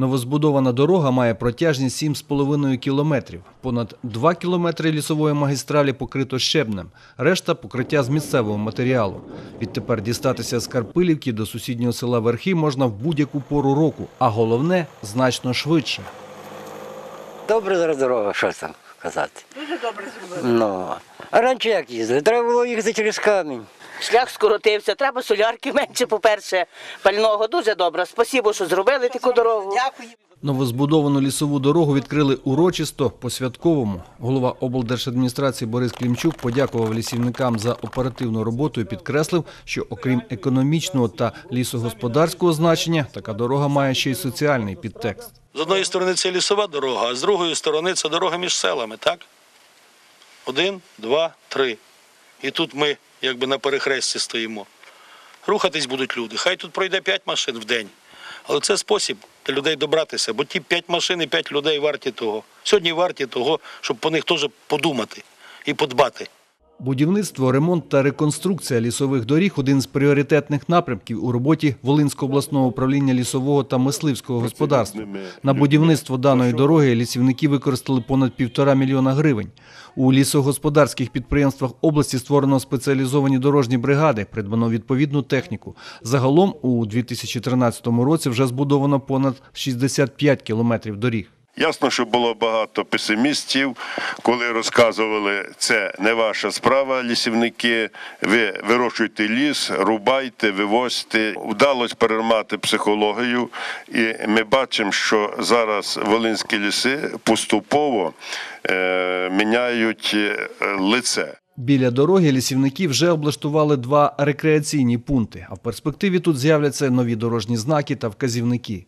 Новозбудована дорога має протяжність 7,5 кілометрів. Понад 2 кілометри лісової магістралі покрито щебнем, решта покриття з місцевого матеріалу. Відтепер дістатися з Карпилівки до сусіднього села Верхи можна в будь-яку пору року, а головне значно швидше. Добре зараз дорога, що там казати. Дуже добре зробили. Ну, а раніше як їздили? Треба було їхати через камінь. Шлях скоротився, треба солярки менше, по-перше, пального. Дуже добре. Спасибо, що зробили таку дорогу. Дякую. Новозбудовану лісову дорогу відкрили урочисто по-святковому. Голова облдержадміністрації Борис Клімчук подякував лісівникам за оперативну роботу і підкреслив, що окрім економічного та лісогосподарського значення, така дорога має ще й соціальний підтекст. З одної сторони це лісова дорога, а з другої сторони це дорога між селами, так? Один, два, три. І тут ми якби на перехресті стоїмо. Рухатись будуть люди. Хай тут пройде 5 машин в день. Але це спосіб для людей добратися, бо ті п'ять машин і 5 людей варті того. Сьогодні варті того, щоб по них теж подумати і подбати. Будівництво, ремонт та реконструкція лісових доріг – один з пріоритетних напрямків у роботі Волинського обласного управління лісового та мисливського господарства. На будівництво даної дороги лісівники використали понад півтора мільйона гривень. У лісогосподарських підприємствах області створено спеціалізовані дорожні бригади, придбано відповідну техніку. Загалом у 2013 році вже збудовано понад 65 кілометрів доріг. Ясно, що було багато песимістів, коли розказували, це не ваша справа, лісівники. Ви вирощуйте ліс, рубайте, вивозьте. Вдалося переймати психологію, і ми бачимо, що зараз волинські ліси поступово е, міняють е, лице. Біля дороги лісівники вже облаштували два рекреаційні пункти, а в перспективі тут з'являться нові дорожні знаки та вказівники.